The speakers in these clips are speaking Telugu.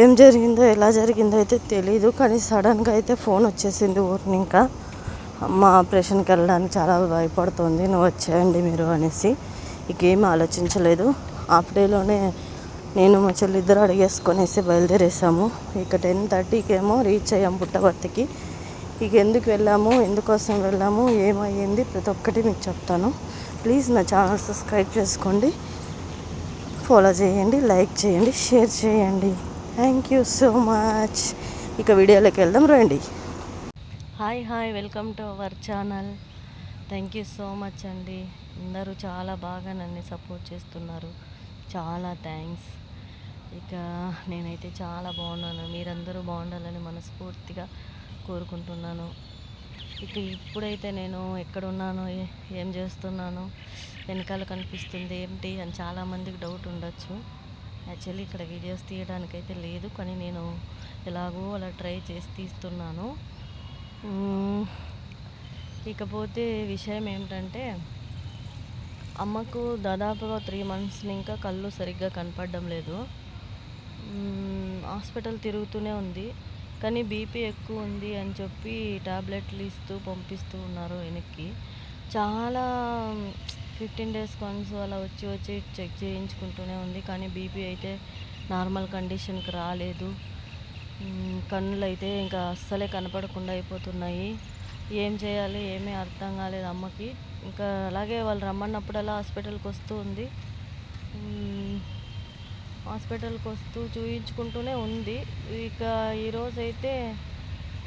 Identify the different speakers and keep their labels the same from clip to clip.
Speaker 1: ఏం జరిగిందో ఎలా జరిగిందో అయితే తెలీదు. కానీ సడన్గా అయితే ఫోన్ వచ్చేసింది ఊరిని ఇంకా. అమ్మ ఆపరేషన్కి వెళ్ళడానికి చాలా భయపడుతుంది. నువ్వు వచ్చేయండి మీరు అనేసి. ఇంకేం ఆలోచించలేదు. హాఫ్ డేలోనే నేను మా చెల్లి ఇద్దరు అడిగేసుకొనేసి బయలుదేరేసాము. ఇక టెన్ థర్టీకి ఏమో రీచ్ అయ్యాము పుట్టవర్తికి ఇక ఎందుకు వెళ్ళాము ఎందుకోసం వెళ్ళాము ఏమయ్యింది ప్రతి ఒక్కటి మీకు చెప్తాను. ప్లీజ్ నా ఛానల్ సబ్స్క్రైబ్ చేసుకోండి ఫాలో చేయండి లైక్ చేయండి షేర్ చేయండి. థ్యాంక్ యూ సో మచ్ ఇక వీడియోలోకి వెళ్దాం రండి. Hi hi welcome to our channel thank you so much అండి. అందరూ చాలా బాగా నన్ను సపోర్ట్ చేస్తున్నారు. చాలా థ్యాంక్స్ ఇక నేనైతే చాలా బాగున్నాను. మీరందరూ బాగుండాలని మనస్ఫూర్తిగా కోరుకుంటున్నాను. ఇక ఇప్పుడైతే నేను ఎక్కడున్నాను ఏ- ఏం చేస్తున్నాను వెనకాల కనిపిస్తుంది ఏంటి అని చాలామందికి డౌట్ ఉండొచ్చు. యాక్చువల్లీ ఇక్కడ వీడియోస్ తీయడానికైతే లేదు కానీ నేను ఎలాగో అలా ట్రై చేసి తీస్తున్నాను. ఇకపోతే విషయం ఏమిటంటే అమ్మకు దాదాపుగా త్రీ మంత్స్ ఇంకా కళ్ళు సరిగ్గా కనపడడం లేదు. హాస్పిటల్ తిరుగుతూనే ఉంది కానీ బీపీ ఎక్కువ ఉంది అని చెప్పి టాబ్లెట్లు ఇస్తూ పంపిస్తూ ఉన్నారు వెనక్కి. చాలా ఫిఫ్టీన్ డేస్ కొన్స్ అలా వచ్చి వచ్చి చెక్ చేయించుకుంటూనే ఉంది. కానీ బీపీ అయితే నార్మల్ కండిషన్కి రాలేదు. కన్నులు అయితే ఇంకా అస్సలే కనపడకుండా అయిపోతున్నాయి. ఏం చేయాలి ఏమీ అర్థం కాలేదు అమ్మకి. ఇంకా అలాగే వాళ్ళు రమ్మన్నప్పుడల్లా హాస్పిటల్కి వస్తూ ఉంది. హాస్పిటల్కి వస్తూ చూయించుకుంటూనే ఉంది. ఇక ఈరోజు అయితే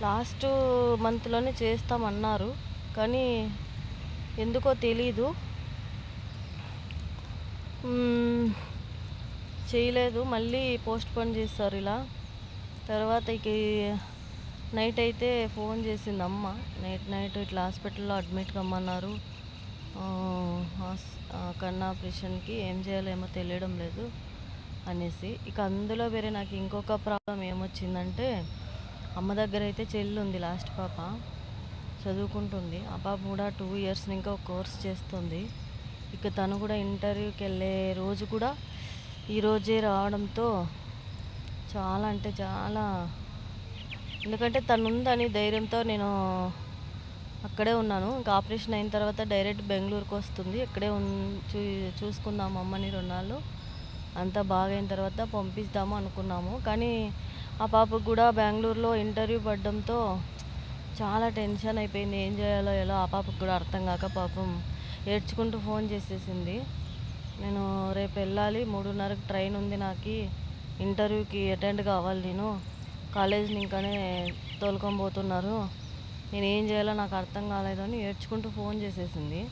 Speaker 1: లాస్ట్ మంత్లోనే చేస్తామన్నారు. కానీ ఎందుకో తెలీదు. చేయలేదు. మళ్ళీ పోస్ట్ పోన్ చేస్తారు ఇలా. తర్వాత ఇక నైట్ అయితే ఫోన్ చేసింది అమ్మ. నైట్ నైట్ ఇట్లా హాస్పిటల్లో అడ్మిట్ కమ్మన్నారు. కన్నా ఆపరేషన్కి ఏం చేయాలేమో తెలియడం లేదు అనేసి. ఇక అందులో వేరే నాకు ఇంకొక ప్రాబ్లం ఏమొచ్చిందంటే అమ్మ దగ్గర అయితే చెల్లి ఉంది లాస్ట్ పాప. చదువుకుంటుంది. ఆ పాప కూడా టూ ఇయర్స్ ఇంకా కోర్స్ చేస్తుంది. ఇక తను కూడా ఇంటర్వ్యూకి వెళ్ళే రోజు కూడా ఈరోజే రావడంతో చాలా అంటే చాలా ఎందుకంటే తను ఉందని ధైర్యంతో నేను అక్కడే ఉన్నాను. ఇంకా ఆపరేషన్ అయిన తర్వాత డైరెక్ట్ బెంగళూరుకి వస్తుంది. ఇక్కడే చూ చూసుకుందాం అమ్మని రుణాలు అంతా బాగైన తర్వాత పంపిస్తాము అనుకున్నాము. కానీ ఆ పాపకు కూడా బెంగళూరులో ఇంటర్వ్యూ పడడంతో చాలా టెన్షన్ అయిపోయింది. ఏం చేయాలో ఎలా? ఆ పాపకు కూడా అర్థం కాక పాపం ఏడ్చుకుంటూ ఫోన్ చేసేసింది. నేను రేపు వెళ్ళాలి మూడున్నరకు ట్రైన్ ఉంది నాకు ఇంటర్వ్యూకి అటెండ్ కావాలి నేను. కాలేజీని ఇంకానే తోలుకొని పోతున్నారు. నేను ఏం చేయాలో నాకు అర్థం కాలేదని ఏడ్చుకుంటూ ఫోన్ చేసేసింది.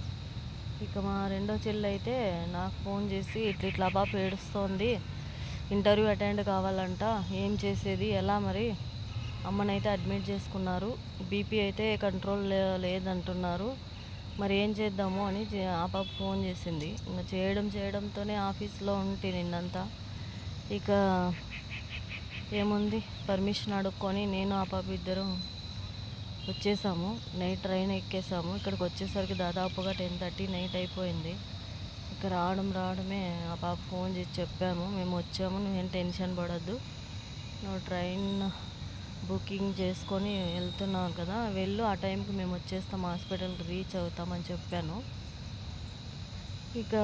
Speaker 1: ఇక మా రెండో చెల్లి అయితే నాకు ఫోన్ చేసి ఇట్లా ఇట్లా పాప ఏడుస్తోంది ఇంటర్వ్యూ అటెండ్ కావాలంట ఏం చేసేది ఎలా మరి? అమ్మనైతే అడ్మిట్ చేసుకున్నారు బీపీ అయితే కంట్రోల్ లే- లేదంటున్నారు. మరి ఏం చేద్దాము అని ఆ పాప ఫోన్ చేసింది. ఇంకా చేయడం చేయడంతోనే ఆఫీస్లో ఉంటే నిన్నంతా. ఇక ఏముంది? పర్మిషన్ అడుక్కొని నేను ఆ పాప ఇద్దరు వచ్చేసాము. నైట్ ట్రైన్ ఎక్కేసాము. ఇక్కడికి వచ్చేసరికి దాదాపుగా టెన్ థర్టీ నైట్ అయిపోయింది. ఇక రావడం రావడమే ఆ పాప ఫోన్ చేసి చెప్పాము. మేము వచ్చాము. నువ్వేం టెన్షన్ పడద్దు. నువ్వు ట్రైన్ బుకింగ్ చేసుకొని వెళ్తున్నాం కదా వెళ్ళు ఆ టైంకి మేము వచ్చేస్తాం హాస్పిటల్కి రీచ్ అవుతామని చెప్పాను. ఇక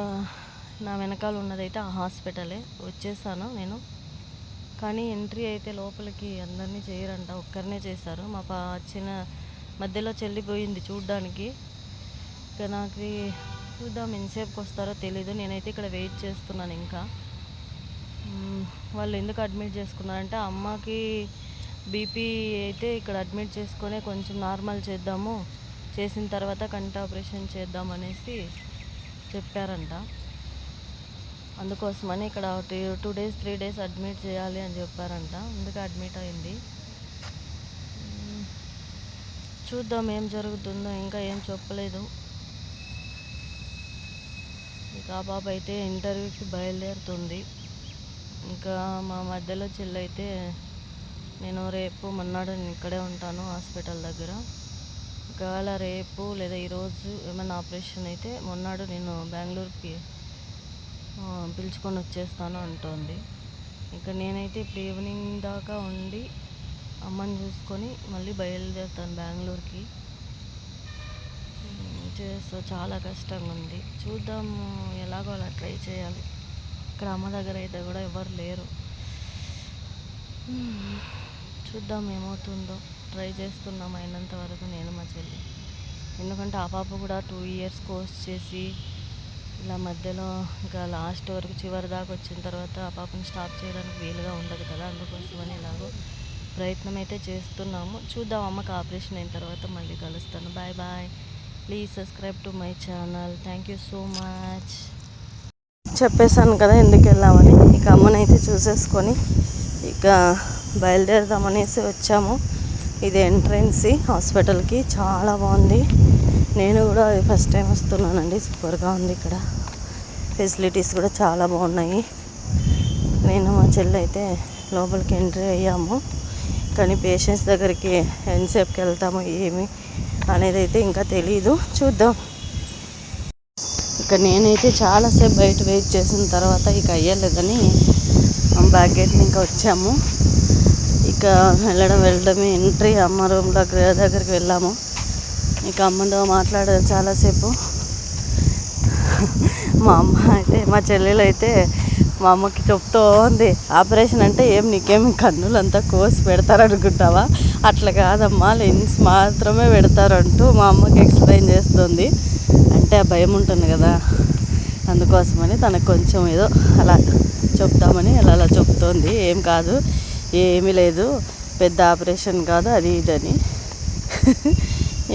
Speaker 1: నా వెనకాల ఉన్నదైతే ఆ హాస్పిటలే వచ్చేసాను నేను. కానీ ఎంట్రీ అయితే లోపలికి అందరినీ చేయరంట ఒక్కరినే చేశారు. మా పా చిన్న మధ్యలో చెల్లిపోయింది చూడ్డానికి. ఇక నాకు చూద్దాం ఎంతసేపుకి వస్తారో తెలీదు నేనైతే ఇక్కడ వెయిట్ చేస్తున్నాను ఇంకా. వాళ్ళు ఎందుకు అడ్మిట్ చేసుకున్నారంటే అమ్మకి బీపీ అయితే ఇక్కడ అడ్మిట్ చేసుకొని కొంచెం నార్మల్ చేద్దాము. చేసిన తర్వాత కంటి ఆపరేషన్ చేద్దాం అనేసి చెప్పారంట. అందుకోసమని ఇక్కడ two days three days admit చేయాలి అని చెప్పారంట. అందుకే అడ్మిట్ అయింది. చూద్దాం ఏం జరుగుతుందో. ఇంకా ఏం చెప్పలేదు. ఇక ఆ పాప అయితే ఇంటర్వ్యూకి బయలుదేరుతుంది. ఇంకా మా మధ్యలో చెల్లైతే నేను రేపు మొన్నాడు నేను ఇక్కడే ఉంటాను హాస్పిటల్ దగ్గర. ఒకవేళ రేపు లేదా ఈరోజు ఏమైనా ఆపరేషన్ అయితే మొన్నాడు నేను బెంగళూరుకి పిలుచుకొని వచ్చేస్తాను అంటోంది.
Speaker 2: ఇక నేనైతే ఇప్పుడు ఈవినింగ్ దాకా ఉండి అమ్మని చూసుకొని మళ్ళీ బయలుదేరుతాను బెంగళూరుకి. ఉమ్, చేస్తా చాలా కష్టంగా ఉంది. చూద్దాము ఎలాగో అలా ట్రై చేయాలి. ఇక్కడ అమ్మ దగ్గర అయితే కూడా ఎవరు లేరు. చూద్దాం ఏమవుతుందో. ట్రై చేస్తున్నాం అయినంత వరకు నేను మా చెల్లి. ఎందుకంటే ఆ పాప కూడా టూ ఇయర్స్ కోర్స్ చేసి ఇలా మధ్యలో ఇంకా లాస్ట్ వరకు చివరి దాకా వచ్చిన తర్వాత ఆ పాపని స్టాప్ చేయడానికి వీలుగా ఉండదు కదా. అందుకోసమని ఇలాగో ప్రయత్నం అయితే చేస్తున్నాము. చూద్దాం అమ్మకి ఆపరేషన్ అయిన తర్వాత మళ్ళీ కలుస్తాను. Bye bye please subscribe to my channel thank you so much చెప్పేశాను కదా ఎందుకు వెళ్ళామని. ఇక అమ్మనైతే చూసేసుకొని ఇక బయలుదేరదామనేసి వచ్చాము. ఇది ఎంట్రెన్సీ హాస్పిటల్కి. చాలా బాగుంది. నేను కూడా ఫస్ట్ టైం వస్తున్నానండి. సూపర్గా ఉంది ఇక్కడ. ఫెసిలిటీస్ కూడా చాలా బాగున్నాయి. నేను మా చెల్లి అయితే లోపలికి ఎంట్రీ అయ్యాము. కానీ పేషెంట్స్ దగ్గరికి ఎంతసేపుకి వెళ్తామో ఏమి అనేది అయితే ఇంకా తెలియదు చూద్దాం. ఇక నేనైతే చాలాసేపు బయట వెయిట్ చేసిన తర్వాత ఇక అయ్యలేదని బ్యాక్ గేట్ని ఇంకా వచ్చాము. ఇంకా వెళ్ళడం వెళ్ళడమే. ఎంట్రీ అమ్మ రూమ్ దగ్గర దగ్గరికి వెళ్ళాము. ఇంకా అమ్మతో మాట్లాడడం చాలాసేపు. మా అమ్మ అయితే మా చెల్లెలు అయితే మా అమ్మకి చెప్తూ ఉంది ఆపరేషన్ అంటే ఏం? నీకేం కన్నులంతా కోసి పెడతారనుకుంటావా? అట్లా కాదమ్మా లెన్స్ మాత్రమే పెడతారంటూ మా అమ్మకి ఎక్స్ప్లెయిన్ చేస్తుంది. అంటే ఆ భయం ఉంటుంది కదా అందుకోసమని తనకు కొంచెం ఏదో అలా చెప్తామని అలా అలా చెప్తోంది. ఏం కాదు. ఏమీ లేదు. పెద్ద ఆపరేషన్ కాదు అది ఇదని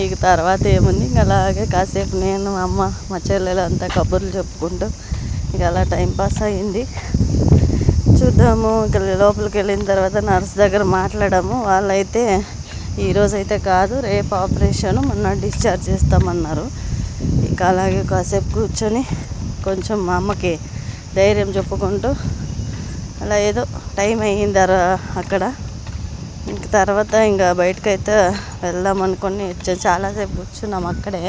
Speaker 2: ఇక తర్వాత ఏముంది? ఇంక అలాగే కాసేపు నేను మా అమ్మ మా చెల్లెలు అంతా కబుర్లు చెప్పుకుంటూ ఇక అలా టైంపాస్ అయింది. చూద్దాము ఇక లోపలికి వెళ్ళిన తర్వాత నర్స్ దగ్గర మాట్లాడాము. వాళ్ళైతే ఈరోజు అయితే కాదు రేపు ఆపరేషన్ మొన్న డిశ్చార్జ్ చేస్తామన్నారు. ఇక అలాగే కాసేపు కూర్చొని కొంచెం మా అమ్మకి ధైర్యం చెప్పుకుంటూ అలా ఏదో టైం అయ్యింది అక్కడ. ఇంక తర్వాత ఇంకా బయటకైతే వెళ్దాం అనుకొని వచ్చాం. చాలాసేపు కూర్చున్నాం అక్కడే.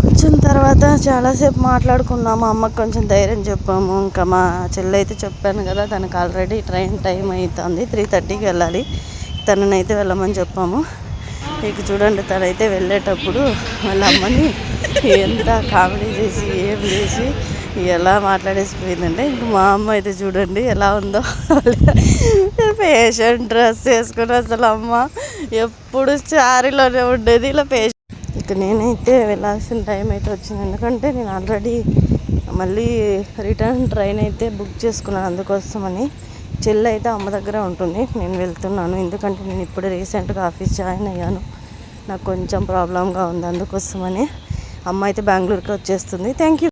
Speaker 2: కూర్చున్న తర్వాత చాలాసేపు మాట్లాడుకున్నాము. అమ్మకి కొంచెం ధైర్యం చెప్పాము. ఇంకా మా చెల్లైతే అయితే చెప్పాను కదా తనకు ఆల్రెడీ ట్రైన్ టైం అవుతుంది త్రీ థర్టీకి వెళ్ళాలి. తననైతే వెళ్ళమని చెప్పాము. ఇక చూడండి తనైతే వెళ్ళేటప్పుడు వాళ్ళ అమ్మని ఎంత కామెడీ చేసి ఏం చేసి ఎలా మాట్లాడేసిపోయిందంటే ఇంక మా అమ్మ అయితే చూడండి ఎలా ఉందో. పేషెంట్ డ్రెస్ వేసుకుని అసలు అమ్మ ఎప్పుడు చారీలోనే ఉండేది ఇలా పేషెంట్ ఇక నేనైతే వెళ్ళాల్సిన టైం అయితే వచ్చింది. ఎందుకంటే నేను ఆల్రెడీ మళ్ళీ రిటర్న్ ట్రైన్ అయితే బుక్ చేసుకున్నాను అందుకోసమని. చెల్లి అయితే అమ్మ దగ్గర ఉంటుంది నేను వెళ్తున్నాను. ఎందుకంటే నేను ఇప్పుడు రీసెంట్గా ఆఫీస్ జాయిన్ అయ్యాను. నాకు కొంచెం ప్రాబ్లంగా ఉంది అందుకోసమని. అమ్మ అయితే బెంగళూరుకి వచ్చేస్తుంది. Thank you